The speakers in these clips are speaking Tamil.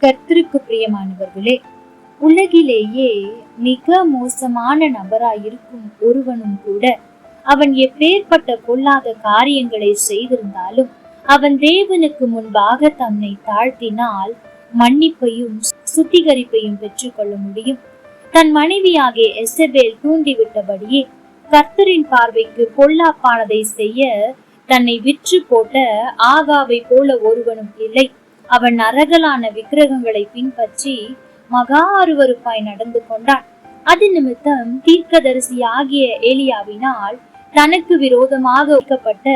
கர்த்தருக்கு பிரியமானவர்களே உலகிலேயே மிக மோசமான நபராயிருக்கும் ஒருவனும் கூட அவன் எப்பேற்பட்ட பொல்லாத காரியங்களை செய்திருந்தாலும் அவன் தேவனுக்கு முன்பாக தன்னை தாழ்த்தினால் மன்னிப்பையும் சுத்திகரிப்பையும் பெற்றுக்கொள்ள முடியும். தன் மனைவியாகிய எசபேல் தூண்டிவிட்டபடியே கர்த்தரின் பார்வைக்கு பொல்லாப்பானதை செய்ய தன்னை விற்று போட்ட ஆகாவை போல ஒருவனும் இல்லை. அவன் அரகலான விக்கிரகங்களை பின்பற்றி மகா அருவருப்பாய் நடந்து கொண்டான். அது நிமித்தம் தீர்க்கதரிசி ஆகிய ஏலியாவினால் தனக்கு விரோதமாக வைக்கப்பட்ட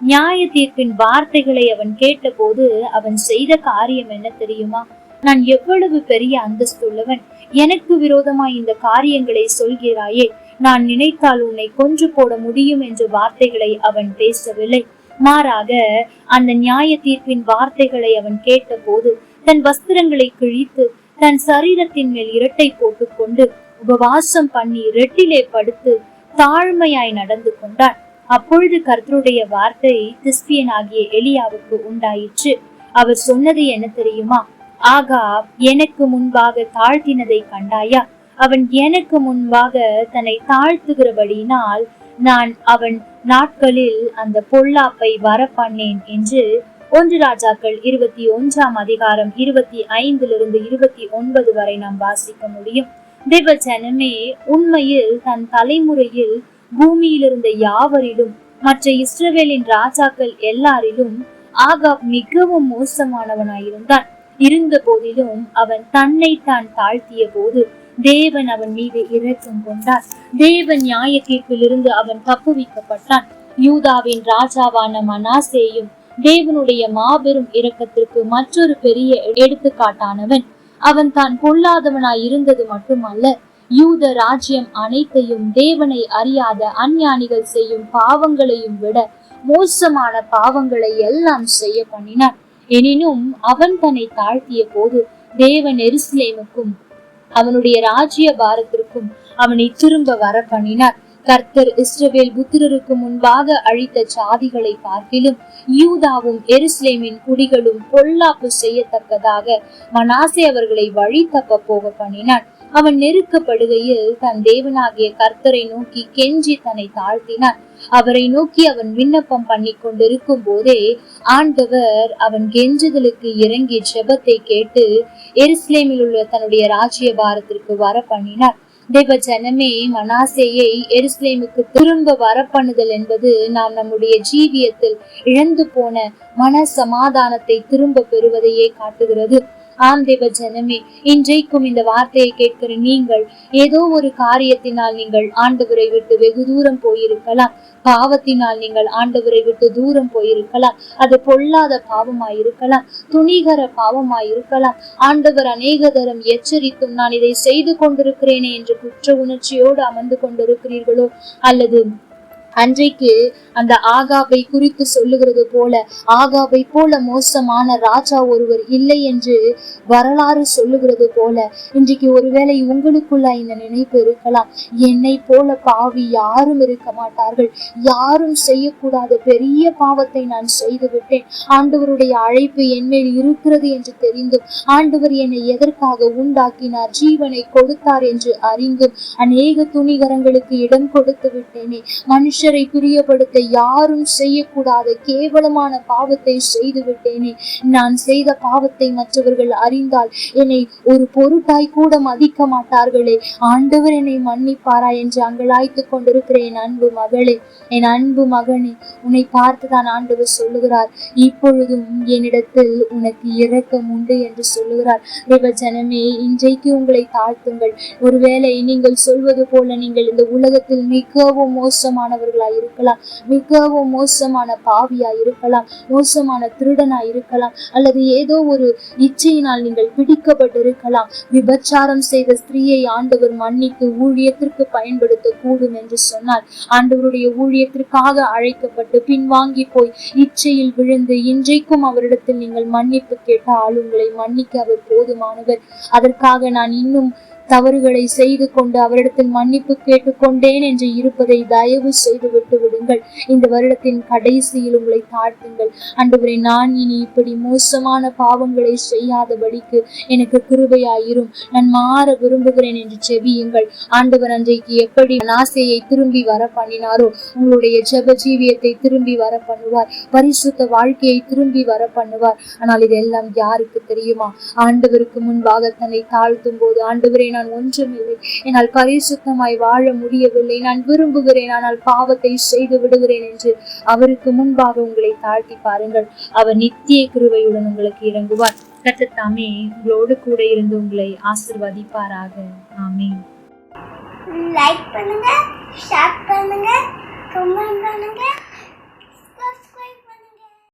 நியாய தீர்ப்பின் வார்த்தைகளை அவன் கேட்டபோது அவன் செய்த காரியம் என்ன தெரியுமா? நான் எவ்வளவு பெரிய அந்தஸ்துள்ளவன். எனக்கு விரோதமாய் இந்த காரியங்களை சொல்கிறாயே. நான் நினைத்தால் உன்னை கொன்று போட முடியும் என்ற வார்த்தைகளை அவன் பேசவில்லை. மாறாக அந்த நியாய தீர்ப்பின் வார்த்தைகளை அவன் கேட்டபோது தன் வஸ்திரங்களை கிழித்து தன் சரீரத்தின் மேல் இரட்டை போட்டுக்கொண்டு உபவாசம் பண்ணி ரெட்டிலே படுத்து தாழ்மையாய் நடந்து கொண்டான். அப்பொழுது கர்த்தருடைய வார்த்தை கிறிஸ்தியன் ஆகிய எலியாவுக்கு உண்டாயிற்று. அவர் சொன்னது என்ன தெரியுமா? ஆகா எனக்கு முன்பாக தாழ்த்தினதை கண்டாயா? அவன் எனக்கு முன்பாக தன்னை தாழ்த்துகிறபடியினால் நான் அவன் நாட்களில் அந்த பொல்லாப்பை வர பண்ணேன் என்று ஒன்று ராஜாக்கள் இருபத்தி ஒன்றாம் அதிகாரம் இருபத்தி ஐந்திலிருந்து இருபத்தி ஒன்பது வரை நாம் வாசிக்க முடியும். தேவஜனமே உண்மையில் தன் தலைமுறையில் பூமியில் இருந்த யாவரிலும் மற்ற இஸ்ரவேலின் ராஜாக்கள் எல்லாரிலும் ஆகாப் மிகவும் மோசமானவனாயிருந்தான். இருந்த போதிலும் அவன் தன்னை தான் தாழ்த்திய போது தேவன் அவன் மீது இரக்கம் கொண்டார் தேவன் நியாய தீர்ப்பிலிருந்து அவன் தப்புவிக்கப்பட்டான். யூதாவின் ராஜாவான மனாசேயும் தேவனுடைய மாபெரும் இரக்கத்திற்கு மற்றொரு பெரிய எடுத்துக்காட்டானவன். அவன் தான் பொல்லாதவனாய் இருந்தது மட்டுமல்ல யூத ராஜ்யம் அனைத்தையும் தேவனை அறியாத அஞ்ஞானிகள் செய்யும் பாவங்களையும் விட மோசமான பாவங்களை எல்லாம் செய்ய பண்ணினான். எனினும் அவன் தன்னை தாழ்த்திய போது தேவன் எருசலேமுக்கும் அவனுடைய ராஜ்ய பாரத்திற்கும் அவனை திரும்ப வர பண்ணினார் கர்த்தர் இஸ்ரவேல் புத்திரருக்கு முன்பாக அழித்த சாதிகளை பார்க்கிலும் யூதாவும் எருசலேமின் குடிகளும் பொல்லாப்பு செய்யத்தக்கதாக மனாசே அவர்களை வழி தப்ப போக பண்ணினான் அவன் நெருக்கப்படுகையில் தன் தேவனாகிய கர்த்தரை நோக்கி கெஞ்சி தன்னை தாழ்த்தினான். அவரை நோக்கி அவன் விண்ணப்பம் பண்ணி கொண்டிருக்கும் போதே ஆண்டவர் அவன் கெஞ்சுதலுக்கு இறங்கி ஜெபத்தை கேட்டு எருசலேமில் உள்ள தன்னுடைய ராஜ்ய பாரத்திற்கு வர பண்ணினார் தேவ ஜனமே மனாசேயை எருசலேமுக்கு திரும்ப வர பண்ணுதல் என்பது நாம் நம்முடைய ஜீவியத்தில் இழந்து போன மன சமாதானத்தை திரும்ப பெறுவதையே காட்டுகிறது. ஆம் தேவ ஜனமே இன்றைக்கும் இந்த வார்த்தையை கேட்கிற நீங்கள் ஏதோ ஒரு காரியத்தினால் நீங்கள் ஆண்டவரை விட்டு வெகு தூரம் போயிருக்கலாம். பாவத்தினால் நீங்கள் ஆண்டவரை விட்டு தூரம் போயிருக்கலாம். அது பொல்லாத பாவமாயிருக்கலாம். துணிகர பாவமாயிருக்கலாம். ஆண்டவர் அநேக தரம் எச்சரித்தும் நான் இதை செய்து கொண்டிருக்கிறேனே என்று குற்ற உணர்ச்சியோடு அமர்ந்து கொண்டிருக்கிறீர்களோ? அல்லது அன்றைக்கு அந்த ஆகாபை குறித்து சொல்லுகிறது போல ஆகாபை போல மோசமான ராஜா ஒருவர் இல்லை என்று வரலாறு சொல்லுகிறது போல இன்றைக்கு ஒருவேளை உங்களுக்குள்ள இந்த நினைப்பு இருக்கலாம். என்னை போல பாவி யாரும் இருக்க மாட்டார்கள். யாரும் செய்யக்கூடாத பெரிய பாவத்தை நான் செய்து விட்டேன். ஆண்டவருடைய அழைப்பு என்மேல் இருக்கிறது என்று தெரிந்தும் ஆண்டவர் என்னை எதற்காக உண்டாக்கினார் ஜீவனை கொடுத்தார் என்று அறிந்தும் அநேக துணிகரங்களுக்கு இடம் கொடுத்து விட்டேனே. கர்த்தரை பிரியப்படுத்த யாரும் செய்யக்கூடாத கேவலமான பாவத்தை செய்து விட்டேனே நான் செய்த பாவத்தை மற்றவர்கள் அறிந்தால் என்னை ஒரு பொருட்டாய் கூட மதிக்க மாட்டார்களே. ஆண்டவர் என்னை மன்னிப்பாரா என்று அங்கலாய்த்து கொண்டிருக்கிற என் அன்பு மகளே. என் அன்பு மகனே உன்னை பார்த்துதான் ஆண்டவர் சொல்லுகிறார். இப்பொழுதும் என்னிடத்தில் உனக்கு இரக்கம் உண்டு என்று சொல்லுகிறார். தேவ ஜனமே இன்றைக்கு உங்களை தாழ்த்துங்கள். ஒருவேளை நீங்கள் சொல்வது போல நீங்கள் இந்த உலகத்தில் மிகவும் மோசமானவர் மோசமானவர்களாய் இருக்கலாம். மிகவும் மோசமான பாவியா இருக்கலாம். மோசமான திருடனா இருக்கலாம். அல்லது ஏதோ ஒரு இச்சையினால் நீங்கள் பிடிக்கப்பட்டிருக்கலாம். விபச்சாரம் செய்த ஸ்திரீயை ஆண்டவர் மன்னித்து ஊழியத்திற்கு பயன்படுத்த கூடும் என்று சொன்னார். ஆண்டவருடைய ஊழியத்திற்காக அழைக்கப்பட்டு பின்வாங்கி போய் இச்சையில் விழுந்து இன்றைக்கும் அவரிடத்தில் நீங்கள் மன்னிப்பு கேட்டால் உங்களை மன்னிக்க அவர் போதுமானவர். அதற்காக நான் இன்னும் தவறுகளை செய்து கொண்டு அவரிடத்தில் மன்னிப்பு கேட்டுக்கொண்டேன் என்று இருப்பதை தயவு செய்து விட்டு விடுங்கள். இந்த வருடத்தின் கடைசியில் உங்களை தாழ்த்துங்கள். அன்றுவரை நான் இனி இப்படி மோசமான பாவங்களை செய்யாதபடிக்கு எனக்கு கிருபையாயிரும். நான் மாற விரும்புகிறேன் என்று செவியுங்கள் ஆண்டவர் அன்றைக்கு எப்படி நாசையை திரும்பி வர பண்ணினாரோ உங்களுடைய ஜெப ஜீவியத்தை திரும்பி வர பண்ணுவார் பரிசுத்த வாழ்க்கையை திரும்பி வர பண்ணுவார் ஆனால் இதெல்லாம் யாருக்கு தெரியுமா? ஆண்டவருக்கு முன்பாக தன்னை தாழ்த்தும் போது ஆண்டவரே நான் ஒன்றுமில்லை. என்னால் பரிசுத்தமாய் வாழ முடியவில்லை. நான் விரும்புகிறேன். ஆனால் பாவத்தை செய்து விடுகிறேன் என்று அவருக்கு முன்பாக உங்களை தாழ்த்தி பாருங்கள். அவர் நித்திய கிருவையுடன் உங்களுக்கு இறங்குவார். கத்தத்தாமே உங்களோடு கூட இருந்து உங்களை ஆசிர்வதிப்பாராக. ஆமே லைக் பண்ணுங்க ஷேர் பண்ணுங்க கமெண்ட் பண்ணுங்க.